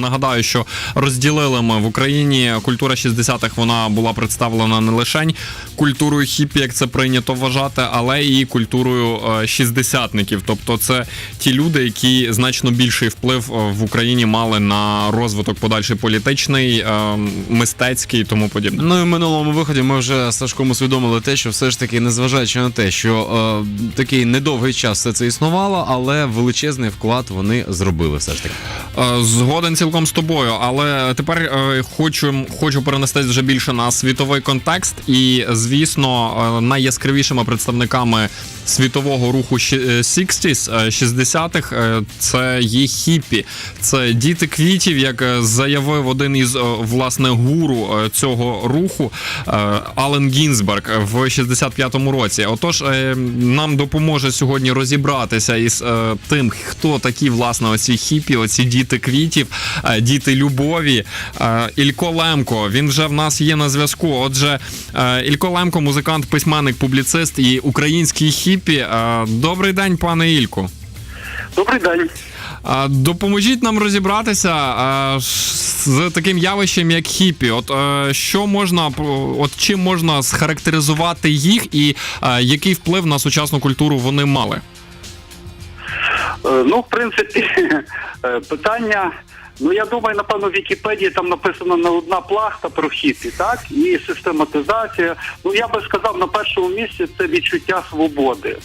Нагадаю, що розділили ми в Україні культура 60-х, вона була представлена не лише культурою хіпі, як це прийнято вважати, але і культурою е, шістдесятників. Тобто, це ті люди, які значно більший вплив е, в Україні мали на розвиток подальший політичний, е, мистецький і тому подібне. Ну і в минулому виході ми вже з Сашком усвідомили те, що все ж таки, незважаючи на те, що е, такий недовгий час все це існувало, але величезний вклад вони зробили все ж таки. Згоден цілком з тобою, але тепер е, хочу, хочу перенестись вже більше на світовий контекст, і звісно, е, найяскравішими представниками світового руху щі- е, 60s, е, 60-х е, це є хіпі, це діти квітів, як заявив один із власне гуру цього руху Ален Гінзберг в 65-му році. Отож, нам допоможе сьогодні розібратися із тим, хто такі власне оці хіпі, оці діти квітів, діти любові. Е, Ілько Лемко. Він вже в нас є на зв'язку. Отже, е, Ілько Лемко, музикант, письменник, публіцист і український хіпі. Е, Добрий день, пане Ільку. Добрий день. Допоможіть нам розібратися з таким явищем, як хіпі. От е, що можна от чим можна схарактеризувати їх, і е, який вплив на сучасну культуру вони мали? Е, Ну, в принципі, е, питання. Ну, я думаю, напевно, в Вікіпедії там написано не одна плахта про хіпі, так? І систематизація. Ну, я би сказав, на першому місці це відчуття свободи.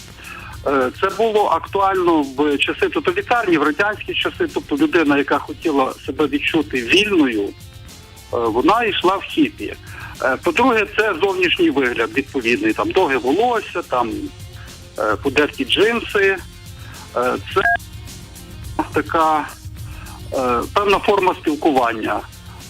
Е, Це було актуально в часи тоталітарні, в радянські часи. Тобто людина, яка хотіла себе відчути вільною, е, вона йшла в хіпі. Е, По-друге, це зовнішній вигляд відповідний. Там довге волосся, там подерті джинси. Це така певна форма спілкування.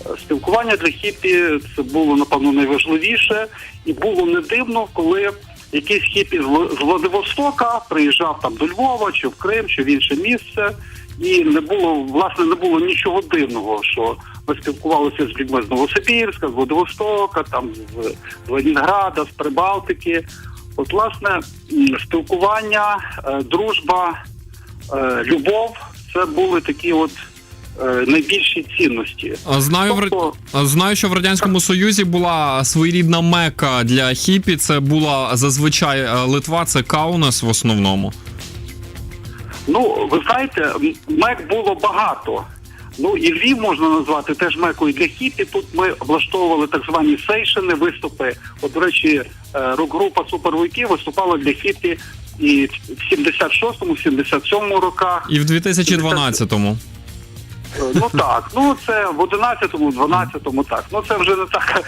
Е, Спілкування для хіпі це було напевно найважливіше, і було не дивно, коли якийсь хіпі з Владивостока приїжджав там до Львова, чи в Крим, чи в інше місце, і не було власне не було нічого дивного, що ми спілкувалися з людьми з Новосибірська, з Владивостока, там з, Ленінграда, з Прибалтики. От, власне, спілкування, е, дружба, е, любов це були такі от е, найбільші цінності. А Знаю, Тобто- а знаю, що в радянському союзі була своєрідна мека для хіпі. Це була зазвичай е, Литва, це Каунас в основному. Ну, ви знаєте, мек було багато. Ну і Львів можна назвати теж мекою для хіпі. Тут ми облаштовували так звані сейшини, виступи. От, до речі, е, рок-група Супервойки виступала для хіпі і в 76-му, 77-му роках. І в 2012-му. Е, Ну так, ну це в 11-му, 12-му так. Ну це вже не так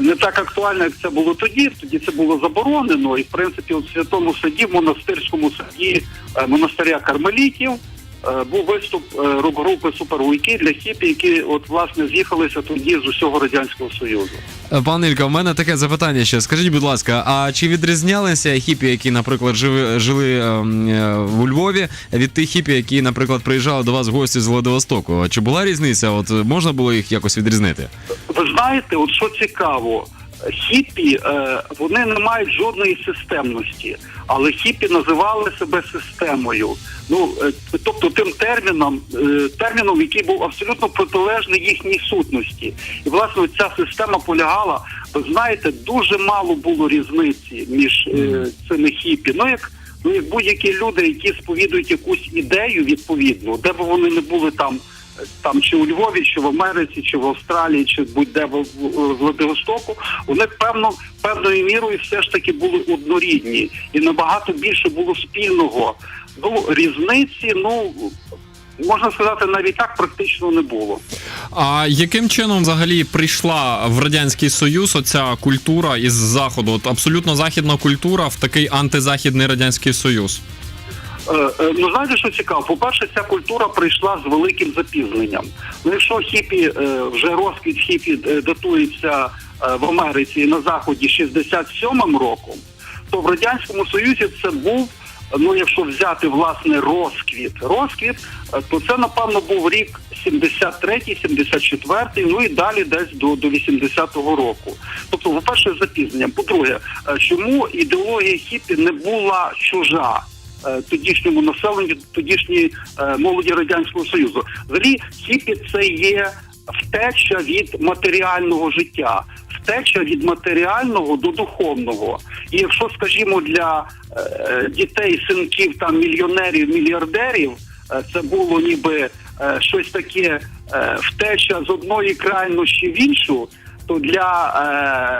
не так актуально, як це було тоді. Тоді це було заборонено. І в принципі, у святому саді, в монастирському саді е, монастиря кармелітів. Е, Був виступ е, рок-групи Супервуйки для хіпі, які от власне з'їхалися тоді з усього радянського союзу. Е, Пане Ілька, у мене таке запитання ще. Скажіть, будь ласка, а чи відрізнялися хіпі, які, наприклад, жили, жили ем, у Львові, від тих хіпі, які, наприклад, приїжджали до вас в гості з Владивостоку? Чи була різниця? От можна було їх якось відрізнити? Ви знаєте, от що цікаво, хіпі е, вони не мають жодної системності, але хіпі називали себе системою. Ну е, тобто тим терміном, е, терміном, який був абсолютно протилежний їхній сутності. І власне ця система полягала. Ви знаєте, дуже мало було різниці між цими хіпі. Ну як ну як будь-які люди, які сповідують якусь ідею відповідну, де б вони не були там там чи у Львові, чи в Америці, чи в Австралії, чи будь-де в, Владивостоку, вони певно певною мірою все ж таки були однорідні і набагато більше було спільного. Ну різниці, ну можна сказати, навіть так практично не було. А яким чином взагалі прийшла в радянський союз оця культура із заходу? От абсолютно західна культура в такий антизахідний радянський союз. Е, е, Ну знаєте, що цікаво? По-перше, ця культура прийшла з великим запізненням. Ну, якщо хіпі е, вже розквіт хіпі датується в Америці на заході 67-м роком, то в радянському союзі це був. Ну, якщо взяти власне розквіт, розквіт, то це напевно був рік 73-й, 74-й, ну і далі десь до, до 80-го року. Тобто, по-перше, з запізненням. По-друге, е, чому ідеологія хіпі не була чужа? Е, тодішньому населенню, тодішній е, молоді радянського союзу. Взагалі, хіпі це є втеча від матеріального життя, втеча від матеріального до духовного. І якщо, скажімо, для е, дітей, синків там мільйонерів, мільярдерів, це було ніби щось таке втеча з одної крайнощі в іншу. То для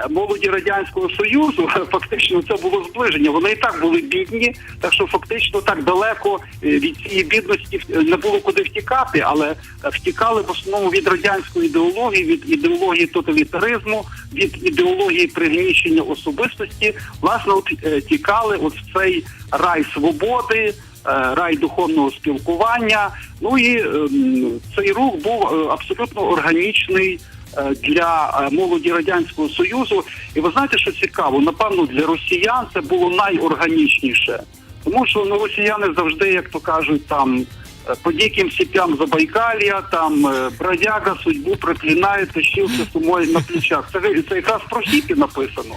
е, молоді радянського союзу фактично це було зближення. Вони і так були бідні, так що фактично так далеко е, від цієї бідності не було куди втікати, але е, втікали в основному від радянської ідеології, від ідеології тоталітаризму, від ідеології пригнічення особистості. Власне, от е, тікали от в цей рай свободи. Е, Рай духовного спілкування. Ну і ем, цей рух був е, абсолютно органічний е, для молоді радянського союзу. І ви знаєте, що цікаво? Напевно, для росіян це було найорганічніше, тому що ну, росіяни завжди, як то кажуть, там. Е, По диким сіпям Забайкалія, там е, бродяга судьбу проклинає, тащився сумою на плечах. Це, це якраз про хіпі написано.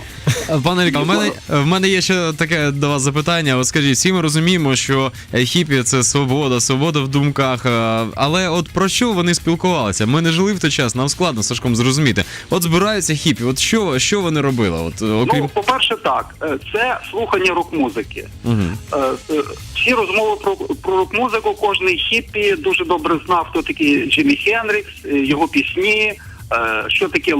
Пане Віка, в мене в мене є ще таке до вас запитання. От скажіть, всі ми розуміємо, що е, хіпі це свобода, свобода в думках. Але от про що вони спілкувалися? Ми не жили в той час, нам складно Сашком зрозуміти. От збираються хіпі, от що, що вони робили? От окрім Ну, по-перше, так, це слухання рок-музики. Е, Всі розмови про, про рок-музику, кожний хіппі дуже добре знав, хто такий Джиммі Хенрікс, е, його пісні, е, що таке.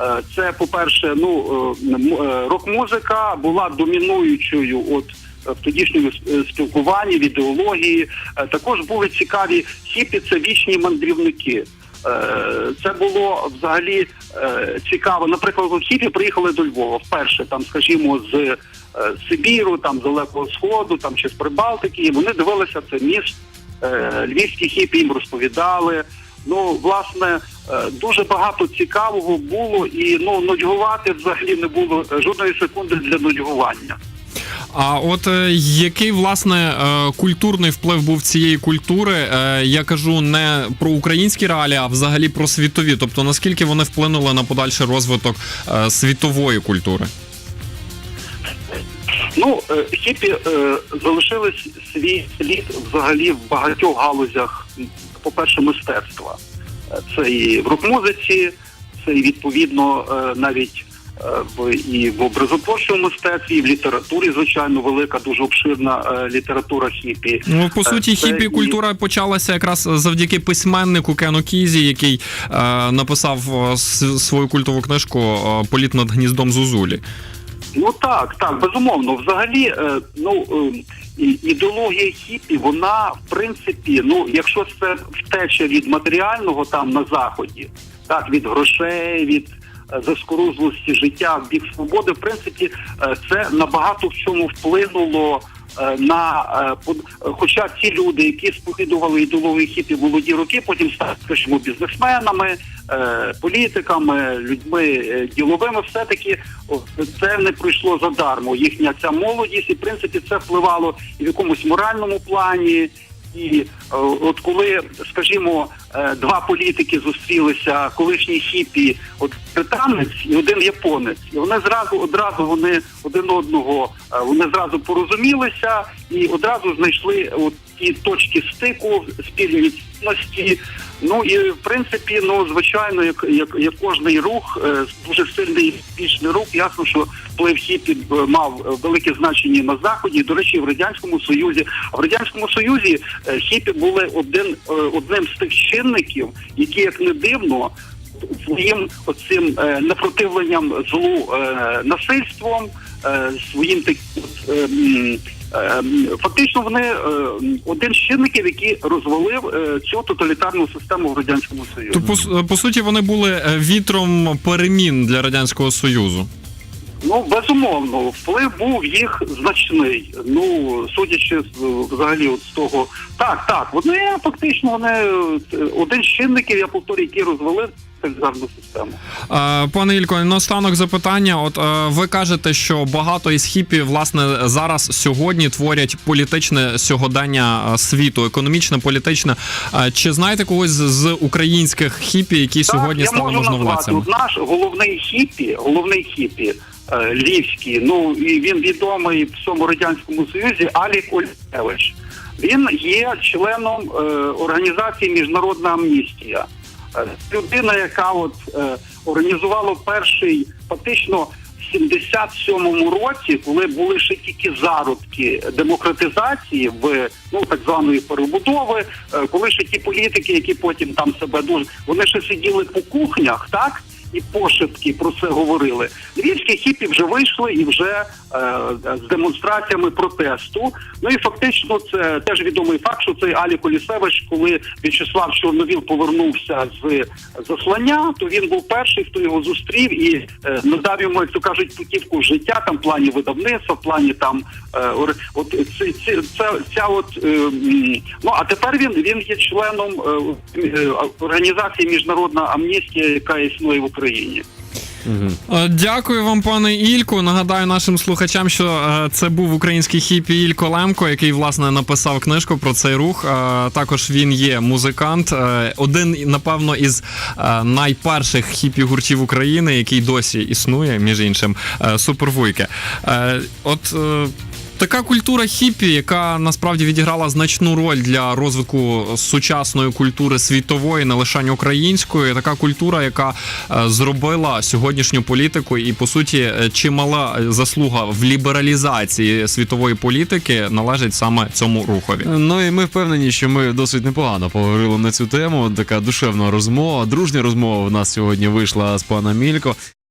Е, Це, по-перше, ну е, рок-музика була домінуючою от в тодішньому спілкуванні, в ідеології. Також були цікаві хіпі, це вічні мандрівники. Е, Це було взагалі е, цікаво. Наприклад, хіпі приїхали до Львова вперше, там, скажімо, з е, Сибіру, там з Далекого Сходу, там чи з Прибалтики. І вони дивилися це міст. Львівські хіпі їм розповідали. Ну, власне, дуже багато цікавого було, і ну нудьгувати взагалі не було жодної секунди для нудьгування. А от е, який власне е, культурний вплив був цієї культури? Е, я кажу не про українські реалії, а взагалі про світові. Тобто наскільки вони вплинули на подальший розвиток світової культури? Ну, хіпі е, залишили свій слід взагалі в багатьох галузях, по-перше, мистецтва. Це і в рок-музиці, це і відповідно навіть і в образотворчому мистецтві, і в літературі, звичайно, велика, дуже обширна е, література хіпі. Ну по Е, суті, хіпі і- культура почалася якраз завдяки письменнику Кену Кізі, який е, написав е, свою культову книжку е, Політ над гніздом Зузулі. Ну так, так, безумовно. Взагалі, е, ну е, ідеологія хіпі, вона в принципі, ну якщо це втеча від матеріального там на заході, так від грошей, від е, заскорузлості життя в бік свободи, в принципі, е, це набагато в чому вплинуло. е, На е, е, хоча ці люди, які сповідували ідеологію хіпі в молоді роки, потім стали скажімо, бізнесменами, е, політиками, людьми е, діловими, все таки це не пройшло задармо. Їхня ця молодість, і в принципі це впливало і в якомусь моральному плані. І е, от коли, скажімо, е, два політики зустрілися, колишній хіпі, от британець і один японець, і вони зразу одразу вони один одного е, вони зразу порозумілися і одразу знайшли от ті точки стику, спільні цінності. Ну і в принципі, ну звичайно, як як, як кожний рух, е, дуже сильний успішний рух, ясно, що вплив хіпі е, мав е, велике значення на заході. До речі, в радянському союзі. В радянському союзі е, хіпі були один е, одним з тих чинників, які як не дивно. Своїм оцим е, непротивленням злу е, насильством, е, своїм таким е, е, фактично вони е, один з чинників, який розвалив е, цю тоталітарну систему в радянському союзі. То по, по суті вони були вітром перемін для радянського союзу. Ну, безумовно, вплив був їх значний. Ну, судячи з взагалі от з того, так, так, вони фактично вони один з чинників, я повторюю, який розвалив тоталітарну систему. Е, Пане Ілько, наостанок запитання. От е, ви кажете, що багато із хіпі власне зараз сьогодні творять політичне сьогодення е, світу, економічне, політичне. Е, Чи знаєте когось з- українських хіпі, які сьогодні я стали можу назвати. можновладцями? Наш головний хіпі, головний хіпі, е, львівський. Ну і він відомий в всьому радянському союзі Алік Ольшевич. Він є членом е, організації Міжнародна амністія. Е, Людина, яка от е, організувала перший фактично в 77-му році, коли були ще тільки зародки демократизації в ну так званої перебудови, е, коли ще ті політики, які потім там себе дуже вони ще сиділи по кухнях, так. І пошепки про це говорили. Львівські хіпі вже вийшли і вже е, з демонстраціями протесту. Ну і фактично це теж відомий факт, що цей Алі Колісевич, коли В'ячеслав Чорновіл повернувся з заслання, то він був перший, хто його зустрів і е, надав йому, як то кажуть, путівку життя, там в плані видавництва, в плані там е, от ці, ці, ця, ця от е, ну а тепер він він є членом е, е, організації Міжнародна амністія, яка існує в Україні. Е, Дякую вам, пане Ілько. Нагадаю нашим слухачам, що е, це був український хіпі Ілько Лемко, який власне написав книжку про цей рух. Е, Також він є музикант, один напевно із найперших хіпі гуртів України, який досі існує, між іншим, Супервуйки. От. Така культура хіпі, яка насправді відіграла значну роль для розвитку сучасної культури світової, не лише української. Така культура, яка е, зробила сьогоднішню політику, і по суті, е, чимала заслуга в лібералізації світової політики належить саме цьому рухові. Ну і ми впевнені, що ми досить непогано поговорили на цю тему. Така душевна розмова, дружня розмова в нас сьогодні вийшла з паном Мілько.